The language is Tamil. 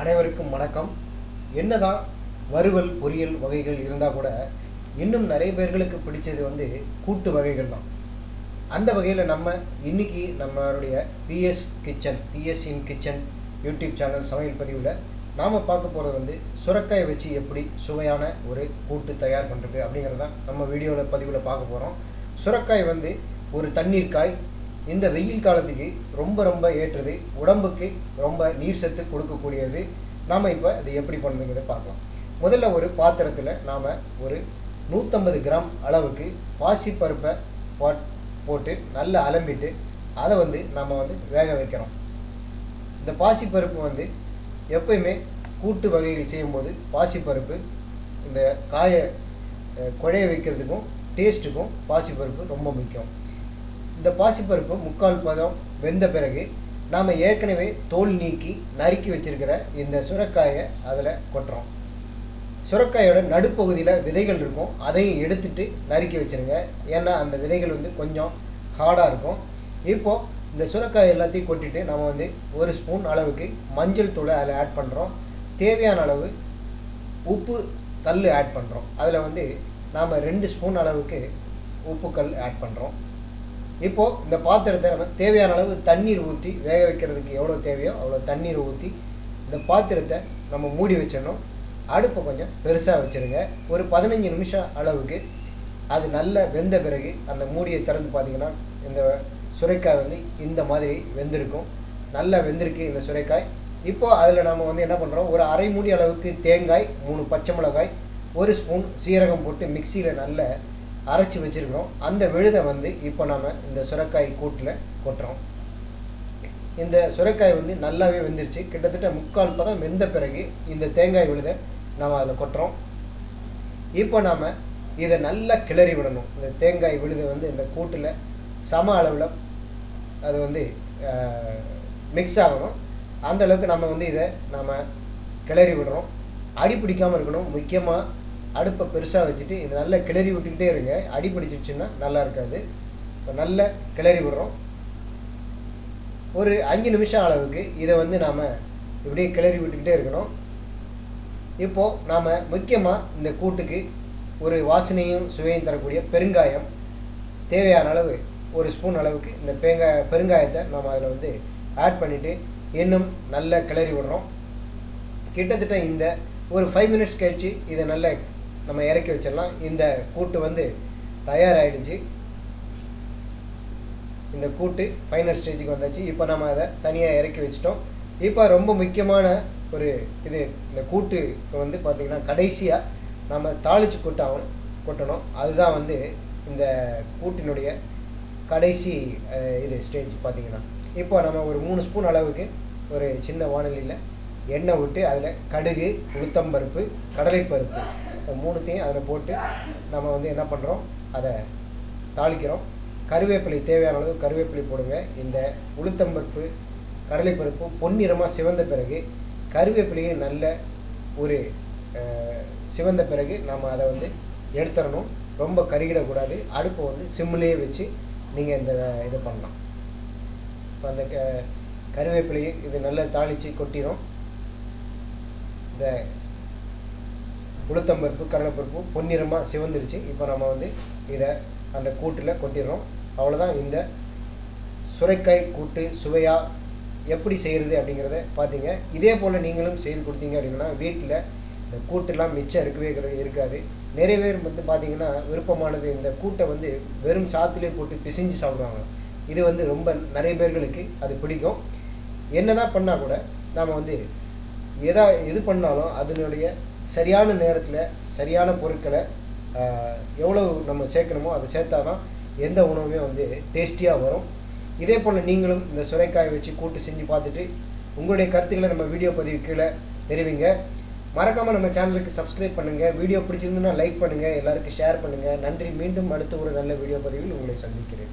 அனைவருக்கும் வணக்கம். என்னதான் வறுவல் பொரியல் வகைகள் இருந்தால் கூட இன்னும் நிறைய பேர்களுக்கு பிடிச்சது வந்து கூட்டு வகைகள் தான். அந்த வகையில் நம்ம இன்னைக்கு நம்மளுடைய PS kitchen PS in kitchen YouTube channel சமையல் பதிவில் நாம் பார்க்க போகிறது வந்து சுரக்காயை வச்சு எப்படி சுவையான ஒரு கூட்டு தயார் பண்ணுறது அப்படிங்கிறதான் நம்ம வீடியோவில் பதிவில் பார்க்க போகிறோம் சுரக்காய் வந்து ஒரு தண்ணீர் காய் இந்த வெயில் காலத்துக்கு ரொம்ப ரொம்ப ஏற்றது உடம்புக்கு ரொம்ப நீர் சத்து கொடுக்கக்கூடியது. நாம் இப்போ அதை எப்படி பண்ணுங்கிறத பார்க்கலாம். முதல்ல ஒரு பாத்திரத்தில் நாம் ஒரு நூற்றம்பது கிராம் அளவுக்கு பாசிப்பருப்பை போட் போட்டு நல்லா அலம்பிட்டு அதை வந்து நம்ம வந்து வேக வைக்கிறோம். இந்த பாசிப்பருப்பு வந்து எப்பயுமே கூட்டு வகைகள் செய்யும்போது பாசிப்பருப்பு இந்த காயை குழைய வைக்கிறதுக்கும் டேஸ்ட்டுக்கும் பாசிப்பருப்பு ரொம்ப முக்கியம். இந்த பாசிப்பருப்பு முக்கால் பதம் வெந்த பிறகு நாம் ஏற்கனவே தோல் நீக்கி நறுக்கி வச்சிருக்கிற இந்த சுரக்காயை அதில் கொட்டுறோம். சுரக்காயோட நடுப்பகுதியில் விதைகள் இருக்கும். அதையும் எடுத்துட்டு நறுக்கி வச்சிருங்க. ஏன்னா அந்த விதைகள் வந்து கொஞ்சம் ஹார்டாக இருக்கும். இப்போது இந்த சுரக்காய் எல்லாத்தையும் கொட்டிட்டு நம்ம வந்து ஒரு ஸ்பூன் அளவுக்கு மஞ்சள் தூளை அதில் ஆட் பண்ணுறோம் தேவையான அளவு உப்பு கல் ஆட் பண்ணுறோம் அதில் வந்து நாம் ரெண்டு ஸ்பூன் அளவுக்கு உப்புக்கல் ஆட் பண்ணுறோம் இப்போது இந்த பாத்திரத்தை நம்ம தேவையான அளவு தண்ணீர் ஊற்றி வேக வைக்கிறதுக்கு எவ்வளோ தேவையோ அவ்வளோ தண்ணீர் ஊற்றி இந்த பாத்திரத்தை நம்ம மூடி வச்சிடணும். அடுப்பை கொஞ்சம் பெருசாக வச்சுருங்க. ஒரு பதினஞ்சு நிமிஷம் அளவுக்கு அது நல்லா வெந்த பிறகு அந்த மூடியை திறந்து பார்த்தீங்கன்னா இந்த சுரைக்காய் வந்து இந்த மாதிரி வெந்திருக்கும். நல்லா வெந்திருக்கு இந்த சுரைக்காய். இப்போது அதில் நம்ம வந்து என்ன பண்ணுறோம் ஒரு அரை மூடி அளவுக்கு தேங்காய் மூணு பச்சை மிளகாய் ஒரு ஸ்பூன் சீரகம் போட்டு மிக்சியில் நல்லா அரைச்சி வச்சுருக்கிறோம். அந்த விழுதை வந்து இப்போ நம்ம இந்த சுரக்காய் கூட்டில் கொட்டுறோம். இந்த சுரைக்காய் வந்து நல்லாவே வெந்துருச்சு. கிட்டத்தட்ட முக்கால் பதம் வெந்த பிறகு இந்த தேங்காய் விழுதை நாம் அதில் கொட்டுறோம். இப்போ நாம் இதை நல்லா கிளறி விடணும். இந்த தேங்காய் விழுதை வந்து இந்த கூட்டில் சம அளவில் அது வந்து மிக்ஸ் ஆகணும். அந்த அளவுக்கு நம்ம வந்து இதை நாம் கிளறி விடுறோம். அடி பிடிக்காமல் இருக்கணும். முக்கியமாக அடுப்பை பெருசாக வச்சுட்டு இதை நல்லா கிளறி விட்டுக்கிட்டே இருங்க. அடி பிடிச்சிருச்சுன்னா நல்லா இருக்காது. இப்போ நல்லா கிளறி விடுறோம். ஒரு அஞ்சு நிமிஷம் அளவுக்கு இதை வந்து நாம் இப்படியே கிளறி விட்டுக்கிட்டே இருக்கணும். இப்போது நாம் முக்கியமாக இந்த கூட்டுக்கு ஒரு வாசனையும் சுவையும் தரக்கூடிய பெருங்காயம் தேவையான அளவு ஒரு ஸ்பூன் அளவுக்கு இந்த பெருங்காய பெருங்காயத்தை நம்ம அதில் வந்து ஆட் பண்ணிவிட்டு இன்னும் நல்லா கிளறி விடுறோம். கிட்டத்தட்ட இந்த ஒரு ஃபைவ் மினிட்ஸ் கழிச்சு இதை நல்லா நம்ம இறக்கி வச்சிடலாம். இந்த கூட்டு வந்து தயாராகிடுச்சு இந்த கூட்டு ஃபைனல் ஸ்டேஜுக்கு வந்தாச்சு. இப்போ நம்ம அதை தனியாக இறக்கி வச்சிட்டோம். இப்போ ரொம்ப முக்கியமான ஒரு இது இந்த கூட்டு வந்து பார்த்திங்கன்னா கடைசியாக நம்ம தாளித்து கூட்டாகணும் கொட்டணும். அதுதான் வந்து இந்த கூட்டினுடைய கடைசி இது ஸ்டேஜ் பார்த்திங்கன்னா. இப்போ நம்ம ஒரு மூணு ஸ்பூன் அளவுக்கு ஒரு சின்ன வானொலியில் எண்ணெய் விட்டு அதில் கடுகு உளுத்தம்பருப்பு கடலைப்பருப்பு மூணுத்தையும் அதில் போட்டு நம்ம வந்து என்ன பண்ணுறோம் அதை தாளிக்கிறோம். கருவேப்பிலை தேவையான அளவு கருவேப்பிலை போடுங்க. இந்த உளுத்தம்பருப்பு கடலைப்பருப்பு பொன்னிறமாக சிவந்த பிறகு கருவேப்பிலையை நல்ல ஒரு சிவந்த பிறகு நம்ம அதை வந்து எடுத்துடணும். ரொம்ப கருகிடக்கூடாது. அடுப்பை வந்து சிம்லேயே வச்சு நீங்கள் இந்த இது பண்ணலாம். இப்போ அந்த க கருவேப்பிலையை இது நல்லா தாளித்து கொட்டிடும் இந்த உளுத்தம்பருப்பு கடலைப்பருப்பு பொன்னிறமாக சிவந்துருச்சு. இப்போ நம்ம வந்து இதை அந்த கூட்டில் கொட்டிடுறோம். அவ்வளோதான் இந்த சுரைக்காய் கூட்டு சுவையாக எப்படி செய்கிறது அப்படிங்கிறத பார்த்தீங்க. இதே போல் நீங்களும் செய்து கொடுத்தீங்க அப்படின்னா வீட்டில் இந்த கூட்டெல்லாம் மிச்சம் இருக்கவே இருக்காது. நிறைய பேர் வந்து பார்த்தீங்கன்னா விருப்பமானது இந்த கூட்டை வந்து வெறும் சாத்திலே போட்டு பிசைஞ்சு சாப்பிடுவாங்க. இது வந்து ரொம்ப நிறைய பேர்களுக்கு அது பிடிக்கும். என்ன தான் பண்ணால் கூட நாம் வந்து எதா எது பண்ணாலும் அதனுடைய சரியான நேரத்தில் சரியான பொருட்களை எவ்வளோ எவ்வளவு நம்ம சேர்க்கணுமோ அதை சேர்த்தா தான் எந்த உணவுமே வந்து டேஸ்டியாக வரும். இதே போல் நீங்களும் இந்த சுரைக்காயை வச்சு கூட்டு செஞ்சு பார்த்துட்டு உங்களுடைய கருத்துக்களை நம்ம வீடியோ பதிவு கீழே தெரிவிங்க. மறக்காமல் நம்ம சேனலுக்கு சப்ஸ்கிரைப் பண்ணுங்கள் வீடியோ பிடிச்சிருந்துன்னா லைக் பண்ணுங்கள் எல்லாருக்கும் ஷேர் பண்ணுங்கள் நன்றி. மீண்டும் அடுத்த ஒரு நல்ல வீடியோ பதிவில் உங்களை சந்திக்கிறேன்.